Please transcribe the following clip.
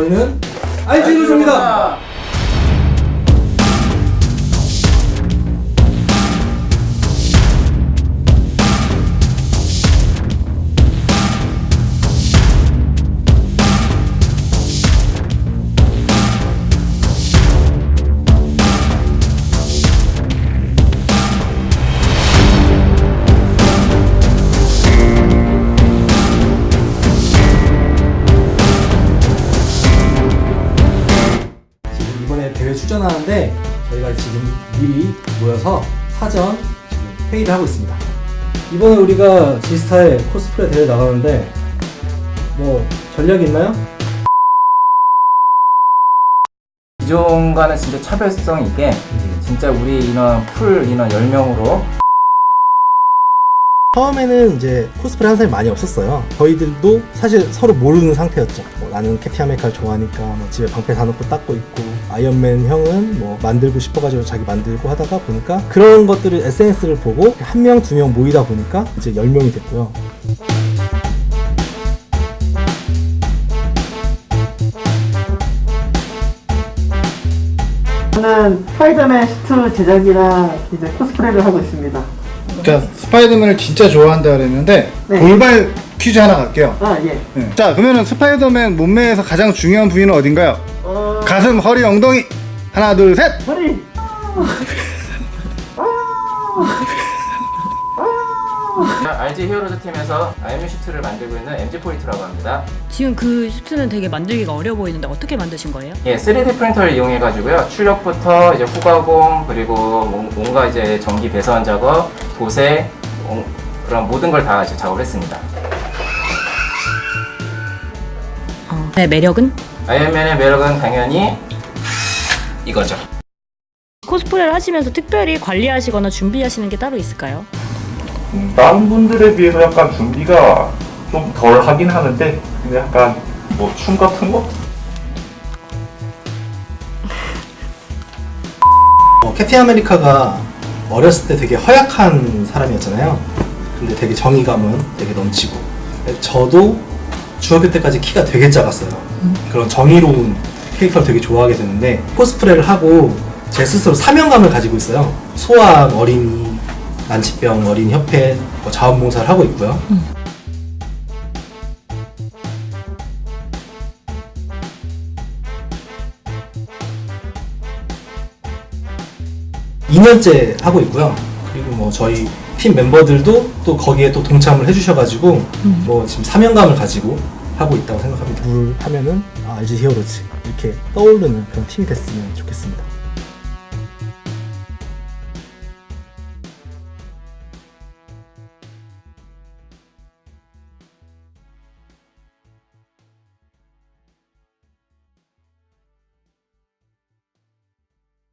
저희는 알지 노조입니다. 하는데 저희가 지금 미리 모여서 사전 회의를 하고 있습니다. 이번에 우리가 지스타에 코스프레 대회 나가는데 뭐 전략이 있나요? 기존과는 진짜 차별성 있게 진짜 우리 인원 풀 인원 10명으로 처음에는 이제 코스프레 한 사람이 많이 없었어요. 저희들도 사실 서로 모르는 상태였죠. 뭐 나는 캡틴 아메리카를 좋아하니까 뭐 집에 방패 다 놓고 닦고 있고 아이언맨 형은 뭐 만들고 싶어가지고 자기 만들고 하다가 보니까 그런 것들을 SNS를 보고 한 명, 두 명 모이다 보니까 이제 10명이 됐고요. 저는 스파이더맨 슈트 제작이랑 이제 코스프레를 하고 있습니다. 자 스파이더맨을 진짜 좋아한다 그랬는데 네. 돌발 퀴즈 하나 갈게요. 아 예. 네. 자 그러면은 스파이더맨 몸매에서 가장 중요한 부위는 어딘가요? 어... 가슴, 허리, 엉덩이. 하나, 둘, 셋. 허리. RG 히어로즈 팀에서 아이언 슈트를 만들고 있는 MG 포인트라고 합니다. 지금 그 슈트는 되게 만들기가 어려 보이는데 어떻게 만드신 거예요? 예, 3D 프린터를 이용해 가지고요. 출력부터 이제 후가공 그리고 뭔- 뭔가 이제 전기 배선 작업, 도색 온- 그런 모든 걸 다 작업을 했습니다. 어. 네, 매력은? 아이언맨의 매력은 당연히 이거죠. 코스프레를 하시면서 특별히 관리하시거나 준비하시는 게 따로 있을까요? 음, 다른 분들에 비해서 약간 준비가 좀 덜 하긴 하는데 근데 약간 뭐 춤 같은 거? 어, 캡틴 아메리카가 어렸을 때 되게 허약한 사람이었잖아요. 근데 되게 정의감은 되게 넘치고. 저도 중학교 때까지 키가 되게 작았어요. 그런 정의로운 캐릭터를 되게 좋아하게 되는데 코스프레를 하고 제 스스로 사명감을 가지고 있어요. 소아암 어린이 난치병 어린 협회 뭐 자원봉사를 하고 있고요. 2년째 하고 있고요. 그리고 뭐 저희 팀 멤버들도 또 거기에 또 동참을 해주셔가지고 뭐 지금 사명감을 가지고 하고 있다고 생각합니다. 물 하면은 아, 알지 히어로즈 이렇게 떠오르는 그런 팀이 됐으면 좋겠습니다.